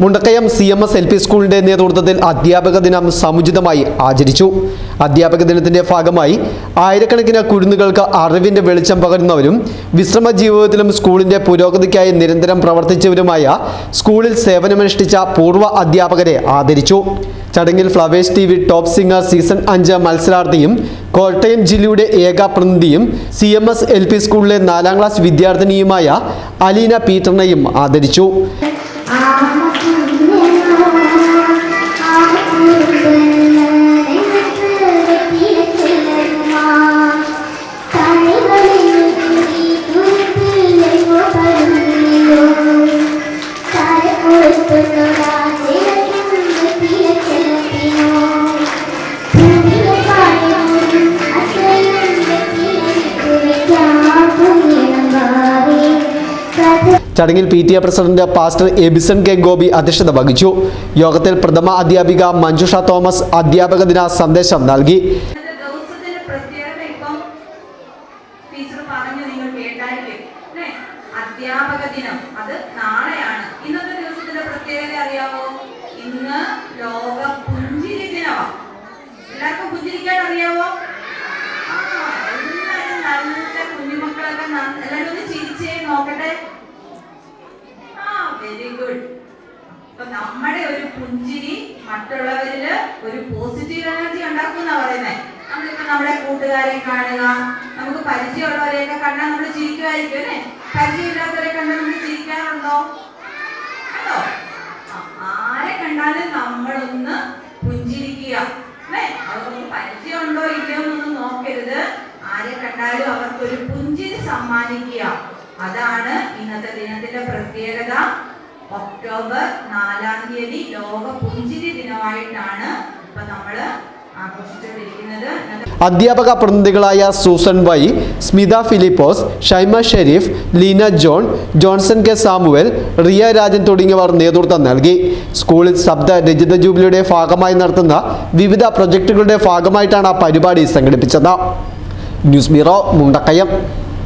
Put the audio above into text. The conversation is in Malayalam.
Mundakkayam C M S L P സ്കൂളിന്റെ നേതൃത്വത്തിൽ അധ്യാപക ദിനം സമുചിതമായി ആചരിച്ചു. അധ്യാപക ദിനത്തിന്റെ ഭാഗമായി ആയിരക്കണക്കിന് കുരുന്നുകൾക്ക് അറിവിന്റെ വെളിച്ചം പകരുന്നവരും വിശ്രമ ജീവിതത്തിലും സ്കൂളിന്റെ പുരോഗതിക്കായി നിരന്തരം പ്രവർത്തിച്ചവരുമായ സ്കൂളിൽ സേവനമനുഷ്ഠിച്ച പൂർവ അധ്യാപകരെ ആദരിച്ചു. ചടങ്ങിൽ flowers T V top singer season അഞ്ച് മത്സരാർത്ഥിയും കോട്ടയം ജില്ലയുടെ ഏക പ്രതിനിധിയും C M S L P സ്കൂളിലെ നാലാം ക്ലാസ് വിദ്യാർത്ഥിനിയുമായ അലീന പീറ്ററിനെയും ആദരിച്ചു. ചടങ്ങിൽ P T A president pastor Ebison K Gopi അധ്യക്ഷത വഹിച്ചു. യോഗത്തിൽ പ്രഥമ അധ്യാപിക മഞ്ജുഷ തോമസ് അധ്യാപക ദിന സന്ദേശം നൽകി. അധ്യാപക ദിനം. അത് നാളെയാണ്. ഇന്നത്തെ പ്രത്യേകത അറിയാമോ ഇന്ന് ലോക പുഞ്ചിരി ദിനമാണ് എല്ലാവർക്കും പുഞ്ചിരിക്കാൻ അറിയാവോ? എല്ലാവരും നല്ല കുഞ്ഞുമക്കളൊക്കെ എല്ലാവരും ഒന്ന് ചിരിച്ചേ നോക്കട്ടെ. ആ വെരി ഗുഡ് അപ്പൊ നമ്മുടെ ഒരു പുഞ്ചിരി മറ്റുള്ളവരിൽ ഒരു പോസിറ്റീവ് എനർജി ഉണ്ടാക്കുന്ന പറയുന്നത് നമ്മളിപ്പോ നമ്മുടെ കൂട്ടുകാരെ കാണുക നമുക്ക് പരിചയമുള്ളവരെയൊക്കെ കണ്ടാൽ നമ്മൾ ചിരിക്കുമായിരിക്കും അല്ലേ? പരിചയമില്ലാത്തവരെ കണ്ടാൽ നമ്മൾ ചിരിക്കാറുണ്ടോ? പുഞ്ചിരിക്കുക അല്ലേ? അവർക്ക് പരിചയം ഉണ്ടോ ഇല്ലയോ എന്നൊന്നും നോക്കരുത്. ആരെ കണ്ടാലും അവർക്ക് ഒരു പുഞ്ചിരി സമ്മാനിക്കുക. അതാണ് ഇന്നത്തെ ദിനത്തിന്റെ പ്രത്യേകത. ഒക്ടോബർ നാലാം തീയതി ലോക പുഞ്ചിരി ദിനമായിട്ടാണ് ഇപ്പൊ നമ്മൾ അധ്യാപക പ്രതിനിധികളായ സൂസൻ വൈ സ്മിത ഫിലിപ്പോസ് ഷൈമ ഷെരീഫ് ലീന ജോൺ ജോൺസൺ കെ സാമുവൽ റിയ രാജൻ തുടങ്ങിയവർ നേതൃത്വം നൽകി. സ്കൂളിൽ ശബ്ദ രജിത ജൂബിലിയുടെ ഭാഗമായി നടത്തുന്ന വിവിധ പ്രൊജക്ടുകളുടെ ഭാഗമായിട്ടാണ് പരിപാടി സംഘടിപ്പിച്ചത്. News bureau Mundakkayam.